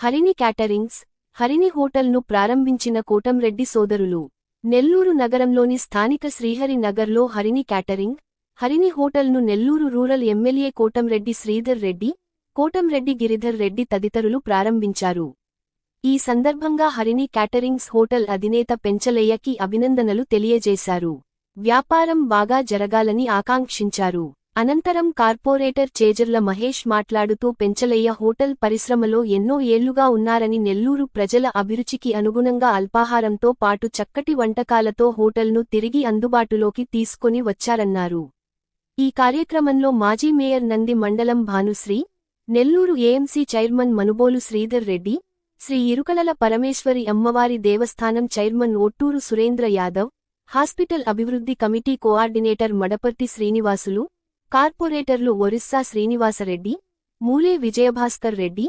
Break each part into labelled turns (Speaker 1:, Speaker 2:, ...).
Speaker 1: Harini caterings Harini హోటల్ను ప్రారంభించిన కోటంరెడ్డి సోదరులు. నెల్లూరు నగరంలోని స్థానిక శ్రీహరి నగర్లో హరిణి క్యాటరింగ్ హరిణి హోటల్ను నెల్లూరు రూరల్ ఎమ్మెల్యే కోటంరెడ్డి శ్రీధర్ రెడ్డి కోటంరెడ్డి గిరిధర్ రెడ్డి తదితరులు ప్రారంభించారు. ఈ సందర్భంగా హరిణి క్యాటరింగ్స్ హోటల్ అధినేత పెంచలయ్యకి అభినందనలు తెలియజేశారు. వ్యాపారం బాగా జరగాలని ఆకాంక్షించారు. అనంతరం కార్పొరేటర్ చేజర్ల మహేష్ మాట్లాడుతూ పెంచలయ్య హోటల్ పరిశ్రమలో ఎన్నో ఏళ్ళుగా ఉన్నారని నెల్లూరు ప్రజల అభిరుచికి అనుగుణంగా అల్పాహారంతో పాటు చక్కటి వంటకాలతో హోటల్ను తిరిగి అందుబాటులోకి తీసుకొని వచ్చారన్నారు. ఈ కార్యక్రమంలో మాజీ mayor Nandi Mandalam Bhanusri Nellore AMC chairman Manubolu Sridhar Reddy Sri Irukalala Parameswari అమ్మవారి దేవస్థానం చైర్మన్ ఒట్టూరు సురేంద్ర యాదవ్ హాస్పిటల్ అభివృద్ధి కమిటీ కోఆర్డినేటర్ మడపర్తి శ్రీనివాసులు కార్పొరేటర్లు ఒరిస్సా శ్రీనివాసరెడ్డి మూలే విజయభాస్కర్ రెడ్డి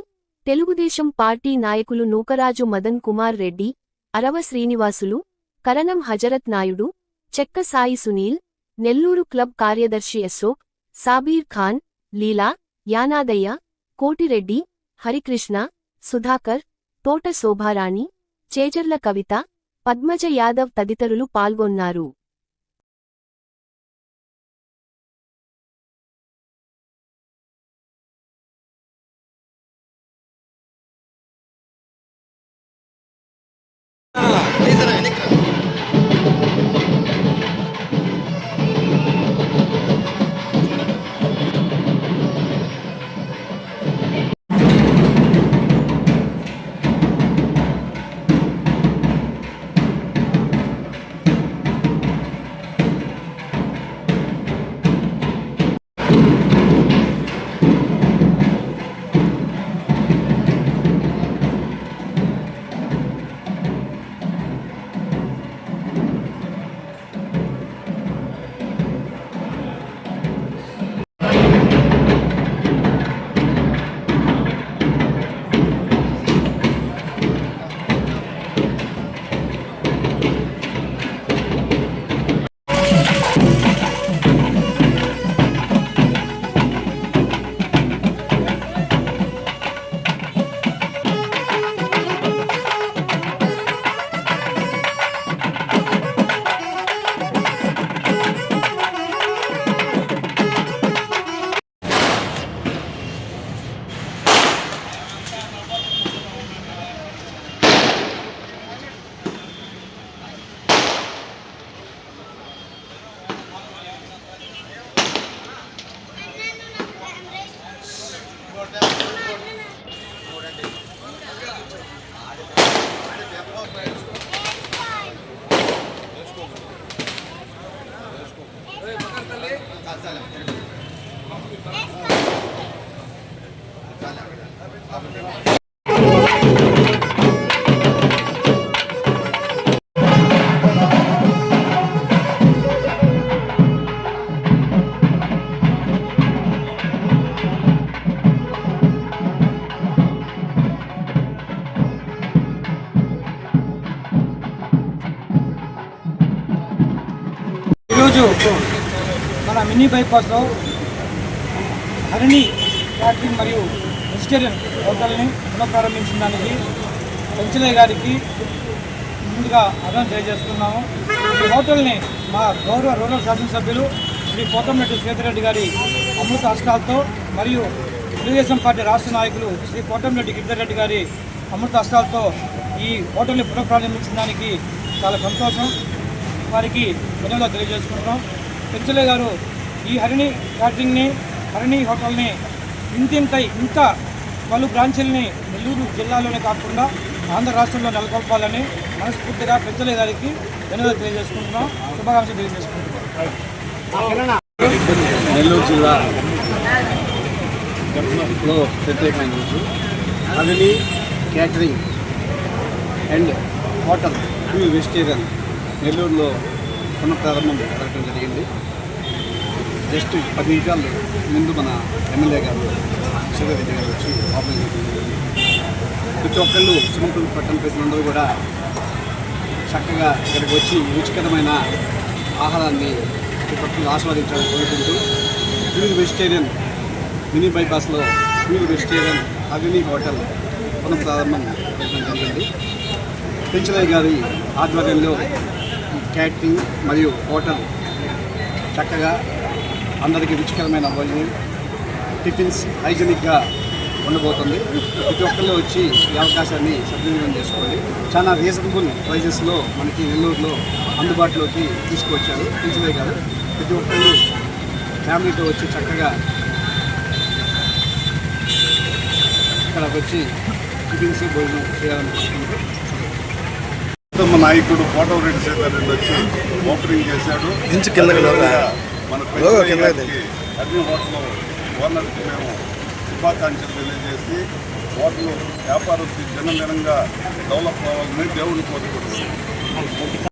Speaker 1: తెలుగుదేశం పార్టీ నాయకులు నూకరాజు మదన్ కుమార్ రెడ్డి అరవ శ్రీనివాసులు కరణం హజరత్ నాయుడు చెక్క సాయి సునీల్ నెల్లూరు క్లబ్ కార్యదర్శి అశోక్ సాబీర్ ఖాన్ లీలా యానాదయ్య కోటిరెడ్డి హరికృష్ణ సుధాకర్ తోట శోభారాణి చేజర్ల కవిత పద్మజ యాదవ్ తదితరులు పాల్గొన్నారు.
Speaker 2: Listen, ఈరోజు మన మినీ బైపాస్లో హరిణి క్యాటరింగ్ మరియు వెజిటేరియన్ హోటల్ని పునఃప్రారంభించిన దానికి పెంచలయ్య గారికి ముందుగా అర్థం తెలియజేస్తున్నాము ఈ హోటల్ని మా గౌరవ రూరల్ శాసనసభ్యులు శ్రీ కోటంరెడ్డి శ్వేతరెడ్డి గారి అమృత హస్తాలతో మరియు తెలుగుదేశం పార్టీ రాష్ట్ర నాయకులు శ్రీ కోటంరెడ్డి గిరిధర్ రెడ్డి గారి అమృత హస్తాలతో ఈ హోటల్ని పునఃప్రారంభించిన దానికి చాలా సంతోషం. వారికి ధన్యవాదాలు తెలియజేసుకుంటున్నాం. పెంచలే గారు ఈ హరిణి క్యాటరింగ్ని హరిణి హోటల్ని ఇంతింతై ఇంత పలు బ్రాంచీలని నెల్లూరు జిల్లాలోనే కాకుండా ఆంధ్ర రాష్ట్రంలో నెలకొల్పాలని మనస్ఫూర్తిగా పెంచలే గారికి ధన్యవాదాలు తెలియజేసుకుంటున్నాం. శుభాకాంక్షలు తెలియజేసుకుంటున్నాం.
Speaker 3: నెల్లూరు జిల్లా లో ప్రత్యేకమైన రోజు. Agali catering and hotel pure vegetarian నెల్లూరులో పునఃప్రారంభం జరగడం జరిగింది. జస్ట్ పది నిమిషాలు ముందు మన ఎమ్మెల్యే గారు శివరెడ్డి గారు వచ్చి ఓపెన్ చేయడం ప్రతి ఒక్కళ్ళు చిన్నపల్లి పట్టణ ప్రజలందరూ కూడా చక్కగా ఇక్కడికి వచ్చి రుచికరమైన ఆహారాన్ని ప్రతి ఆస్వాదించాలని కోరుకుంటూ ప్యూర్ వెజిటేరియన్ మినీ బైపాస్లో ప్యూర్ వెజిటేరియన్ అగ్ని హోటల్ పునఃప్రారంభం చేయడం జరిగింది. పెంచరాయ్ గారి ఆధ్వర్యంలో క్యాటరింగ్ మరియు హోటల్ చక్కగా అందరికీ రుచికరమైన భోజనం టిఫిన్స్ హైజీనిక్గా ఉండబోతుంది. ప్రతి ఒక్కళ్ళు వచ్చి ఈ అవకాశాన్ని సద్వినియోగం చేసుకోండి. చాలా రీజనబుల్ ప్రైజెస్లో మనకి నెల్లూరులో అందుబాటులోకి తీసుకువచ్చారు. పెంచలయ్య గారు ప్రతి ఒక్కళ్ళు ఫ్యామిలీతో వచ్చి చక్కగా ఇక్కడ వచ్చి టిఫిన్స్ భోజనం చేయాలని కోరుకుంటున్నాను.
Speaker 4: మా నాయకుడు కోటవరెడ్డి సేదర్ రెడ్డి వచ్చి ఓపెనింగ్ చేశాడు. మన
Speaker 5: లోగా కిందకి
Speaker 4: గారికి అన్ని హోటల్ ఓనర్కి మేము శుభాకాంక్షలు తెలియజేసి హోటల్ వ్యాపారం దినదినంగా డెవలప్ అవ్వాలని దేవుని కోరుకుంటున్నాం.